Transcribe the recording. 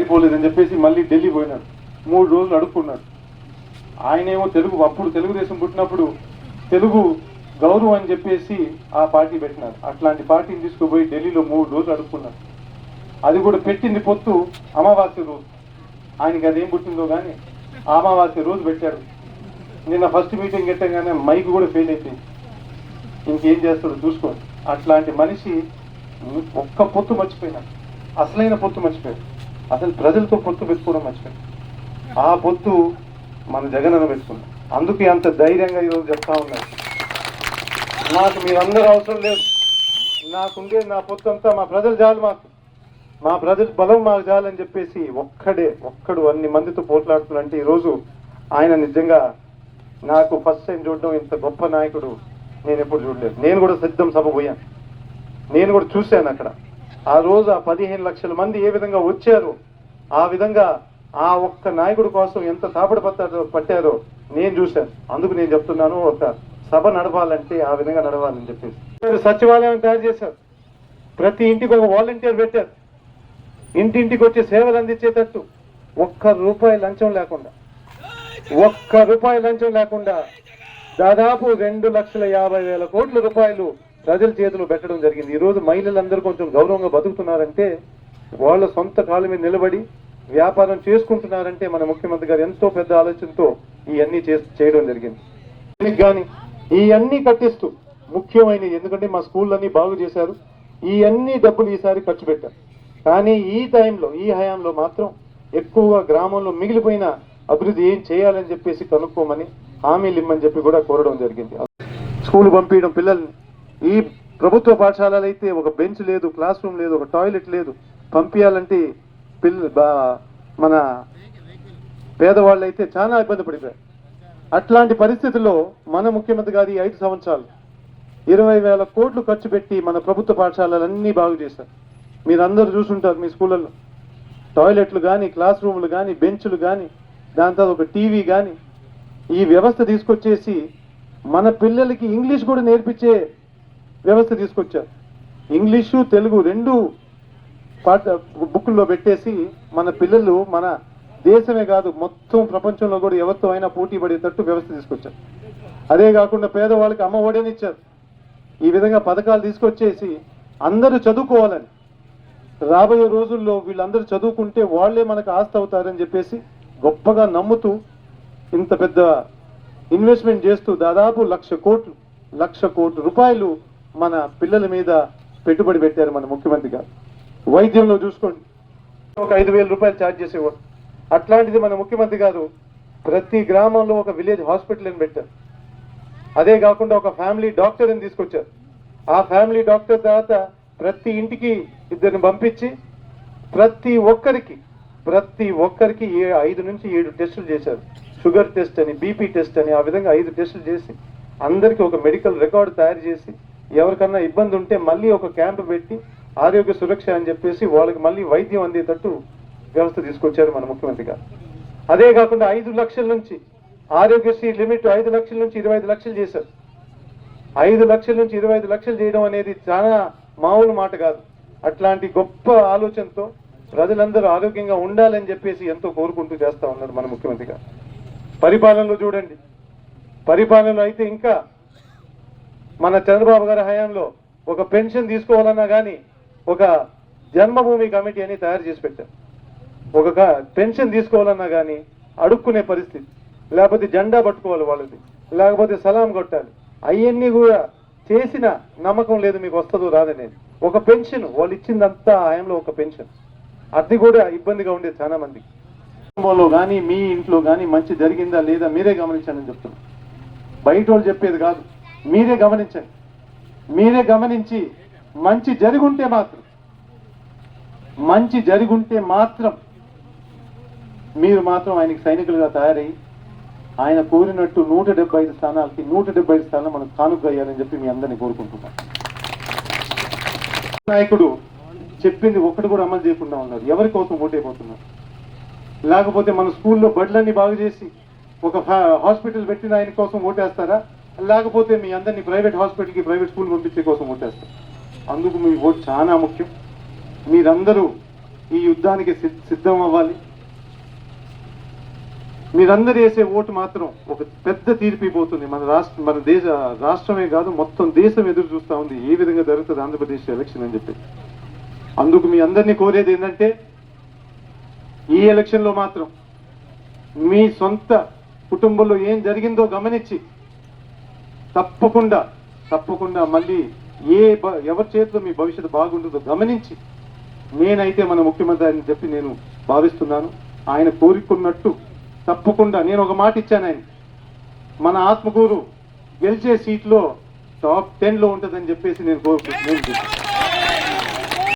సరిపోలేదని చెప్పేసి మళ్ళీ ఢిల్లీ పోయినాడు. మూడు రోజులు అడుక్కున్నాడు. ఆయనేమో తెలుగు అప్పుడు తెలుగుదేశం పుట్టినప్పుడు తెలుగు గౌరవం అని చెప్పేసి ఆ పార్టీ పెట్టినారు. అట్లాంటి పార్టీని తీసుకుపోయి ఢిల్లీలో మూడు రోజులు అడుక్కున్నారు అది కూడా పెట్టింది పొత్తు అమావాస్య రోజు. ఆయనకి అదేం పుట్టిందో కానీ అమావాస్య రోజు పెట్టాడు నిన్న ఫస్ట్ మీటింగ్ పెట్టగానే మైక్ కూడా ఫెయిల్ అయిపోయింది. ఇంకేం చేస్తాడో చూసుకోండి. అట్లాంటి మనిషి ఒక్క పొత్తు మర్చిపోయినాడు. అసలైన పొత్తు మర్చిపోయాడు. అసలు ప్రజలతో పొత్తు పెట్టుకోవడం మర్చిపోయింది ఆ పొత్తు మన జగనన్న పెట్టుకున్నాం అందుకే అంత ధైర్యంగా ఈరోజు చెప్తా ఉన్నారు నాకు మీరందరూ అవసరం లేదు. నాకుండే నా పొత్తు అంతా మా ప్రజలు చాలు మాకు. మా ప్రజలు బలం మాకు చాలని చెప్పేసి ఒక్కడే ఒక్కడు అన్ని మందితో పోట్లాడుతున్నంటే ఈరోజు ఆయన నిజంగా నాకు ఫస్ట్ టైం చూడడం ఇంత గొప్ప నాయకుడు నేను ఎప్పుడు చూడలేదు. నేను కూడా సిద్ధం సభ పోయాను. నేను కూడా చూశాను అక్కడ. ఆ రోజు ఆ పదిహేను లక్షల మంది ఏ విధంగా వచ్చారో ఆ విధంగా ఆ ఒక్క నాయకుడి కోసం ఎంత తాపడి పట్టారో పట్టారో నేను చూశాను. అందుకు నేను చెప్తున్నాను ఒక సభ నడవాలంటే ఆ విధంగా నడవాలని చెప్పేసి. సచివాలయం తయారు చేశారు. ప్రతి ఇంటికి ఒక వాలంటీర్ పెట్టారు. ఇంటింటికి వచ్చి సేవలు అందించేటట్టు ఒక్క రూపాయి లంచం లేకుండా ఒక్క రూపాయి లంచం లేకుండా దాదాపు రెండు లక్షల యాభై వేల కోట్ల రూపాయలు ప్రజల చేతిలో పెట్టడం జరిగింది. ఈ రోజు మహిళలందరూ కొంచెం గౌరవంగా బతుకుతున్నారంటే వాళ్ళ సొంత కాళ్ళ మీద నిలబడి వ్యాపారం చేసుకుంటున్నారంటే మన ముఖ్యమంత్రి గారు ఎంతో పెద్ద ఆలోచనతో ఇవన్నీ చేయడం జరిగింది. దీనికి కానీ ఇవన్నీ కట్టిస్తూ ముఖ్యమైనది ఎందుకంటే మా స్కూళ్ళన్నీ బాగు చేశారు. ఇవన్నీ డబ్బులు ఈసారి ఖర్చు పెట్టారు. కానీ ఈ టైంలో ఈ హయాంలో మాత్రం ఎక్కువగా గ్రామంలో మిగిలిపోయిన అభివృద్ధి ఏం చేయాలని చెప్పేసి కనుక్కోమని హామీలు ఇమ్మని చెప్పి కూడా కోరడం జరిగింది. స్కూల్ పంపించడం పిల్లల్ని. ఈ ప్రభుత్వ పాఠశాలలు అయితే ఒక బెంచ్ లేదు క్లాస్ రూమ్ లేదు ఒక టాయిలెట్ లేదు. పంపించాలంటే పిల్ల బా- మన పేదవాళ్ళు అయితే చాలా ఇబ్బంది పడిపోయారు. అట్లాంటి పరిస్థితుల్లో మన ముఖ్యమంత్రి గారి ఐదు సంవత్సరాలు ఇరవై వేల కోట్లు ఖర్చు పెట్టి మన ప్రభుత్వ పాఠశాలలన్నీ బాగు చేశారు. మీరు అందరూ చూసుంటారు మీ స్కూళ్ళల్లో. టాయిలెట్లు కానీ క్లాస్ రూమ్లు కానీ బెంచ్లు కానీ దాని తర్వాత ఒక టీవీ కానీ ఈ వ్యవస్థ తీసుకొచ్చేసి మన పిల్లలకి ఇంగ్లీష్ కూడా నేర్పించే వ్యవస్థ తీసుకొచ్చారు. ఇంగ్లీషు తెలుగు రెండు పాట బుక్కుల్లో పెట్టేసి మన పిల్లలు మన దేశమే కాదు మొత్తం ప్రపంచంలో కూడా ఎవరితో అయినా పోటీ పడేటట్టు వ్యవస్థ తీసుకొచ్చారు. అదే కాకుండా పేదవాళ్ళకి అమ్మ ఒడేనిచ్చారు ఈ విధంగా పథకాలు తీసుకొచ్చేసి అందరూ చదువుకోవాలని. రాబోయే రోజుల్లో వీళ్ళందరూ చదువుకుంటే వాళ్ళే మనకు ఆస్తి అవుతారని చెప్పేసి గొప్పగా నమ్ముతూ ఇంత పెద్ద ఇన్వెస్ట్మెంట్ చేస్తూ దాదాపు లక్ష కోట్లు లక్ష కోట్ల రూపాయలు మన పిల్లల మీద పెట్టుబడి పెట్టారు మన ముఖ్యమంత్రి గారు. వైద్యంలో చూసుకోండి. ఒక ఐదు వేల రూపాయలు ఛార్జ్ చేసేవాడు అట్లాంటిది మన ముఖ్యమంత్రి గారు ప్రతి గ్రామంలో ఒక విలేజ్ హాస్పిటల్ అని పెట్టారు. అదే కాకుండా ఒక ఫ్యామిలీ డాక్టర్ అని తీసుకొచ్చారు. ఆ ఫ్యామిలీ డాక్టర్ తర్వాత ప్రతి ఇంటికి ఇద్దరిని పంపించి ప్రతి ఒక్కరికి ప్రతి ఒక్కరికి ఏ ఐదు నుంచి ఏడు టెస్టులు చేశారు. షుగర్ టెస్ట్ అని బీపీ టెస్ట్ అని ఆ విధంగా ఐదు టెస్టులు చేసి అందరికీ ఒక మెడికల్ రికార్డు తయారు చేసి ఎవరికన్నా ఇబ్బంది ఉంటే మళ్ళీ ఒక క్యాంప్ పెట్టి ఆరోగ్య సురక్ష అని చెప్పేసి వాళ్ళకి మళ్ళీ వైద్యం అందేటట్టు వ్యవస్థ తీసుకొచ్చారు మన ముఖ్యమంత్రి గారు అదే కాకుండా ఐదు లక్షల నుంచి ఆరోగ్యశ్రీ లిమిట్ ఐదు లక్షల నుంచి ఇరవై ఐదు లక్షలు చేశారు. ఐదు లక్షల నుంచి ఇరవై ఐదు లక్షలు చేయడం అనేది చాలా మామూలు మాట కాదు. అట్లాంటి గొప్ప ఆలోచనతో ప్రజలందరూ ఆరోగ్యంగా ఉండాలని చెప్పేసి ఎంతో కోరుకుంటూ చేస్తా ఉన్నారు మన ముఖ్యమంత్రి గారు పరిపాలనలో చూడండి. పరిపాలనలో అయితే ఇంకా మన చంద్రబాబు గారి హయాంలో ఒక పెన్షన్ తీసుకోవాలన్నా కానీ ఒక జన్మభూమి కమిటీ అని తయారు చేసి పెట్టారు ఒక పెన్షన్ తీసుకోవాలన్నా కానీ అడుక్కునే పరిస్థితి. లేకపోతే జెండా పట్టుకోవాలి వాళ్ళది. లేకపోతే సలాం కొట్టాలి. అవన్నీ కూడా చేసిన నమ్మకం లేదు మీకు వస్తుందో రాదనేది ఒక పెన్షన్ వాళ్ళు ఇచ్చిందంతా ఆయంలో ఒక పెన్షన్. అది కూడా ఇబ్బందిగా ఉండేది చాలా మందికి. కుటుంబంలో కానీ మీ ఇంట్లో కానీ మంచి జరిగిందా లేదా మీరే గమనించండి అని చెప్తున్నాను బయట వాళ్ళు చెప్పేది కాదు. మీరే గమనించండి. మీరే గమనించి మంచి జరుగుంటే మాత్రం మంచి జరుగుంటే మాత్రం మీరు మాత్రం ఆయనకి సైనికులుగా తయారయ్యి ఆయన కోరినట్టు నూట డెబ్బై ఐదు స్థానాలకి నూట డెబ్బై ఐదు స్థానాలు మనం కానుక చెప్పి మీ అందరినీ కోరుకుంటున్నాం. నాయకుడు చెప్పింది ఒకటి కూడా అమలు చేయకుండా ఉన్నారు. ఎవరి కోసం ఓటైపోతున్నారు? లేకపోతే మన స్కూల్లో బడ్లన్నీ బాగు చేసి ఒక హాస్పిటల్ పెట్టిన ఆయన కోసం ఓటేస్తారా? లేకపోతే మీ అందరినీ ప్రైవేట్ హాస్పిటల్కి ప్రైవేట్ స్కూల్ పంపించే కోసం ఓటేస్తారు? అందుకు మీ ఓటు చాలా ముఖ్యం. మీరందరూ ఈ యుద్ధానికి సిద్ధం అవ్వాలి మీరందరూ వేసే ఓటు మాత్రం ఒక పెద్ద తీర్పు మన రాష్ట్ర మన దేశ రాష్ట్రమే కాదు మొత్తం దేశం ఎదురు చూస్తూ ఉంది. ఏ విధంగా జరుగుతుంది ఆంధ్రప్రదేశ్ ఎలక్షన్ అని చెప్పి. అందుకు మీ అందరినీ కోరేది ఏంటంటే ఈ ఎలక్షన్లో మాత్రం మీ సొంత కుటుంబంలో ఏం జరిగిందో గమనించి తప్పకుండా తప్పకుండా మళ్ళీ ఏ బ- ఎవరి చేతిలో మీ భవిష్యత్తు బాగుంటుందో గమనించి నేనైతే మన ముఖ్యమంత్రి అని చెప్పి నేను భావిస్తున్నాను. ఆయన కోరుకున్నట్టు తప్పకుండా నేను ఒక మాట ఇచ్చాను ఆయన. మన ఆత్మకూరు గెలిచే సీట్లో టాప్ టెన్లో ఉంటుందని చెప్పేసి నేను కోరుకుంటున్నాను.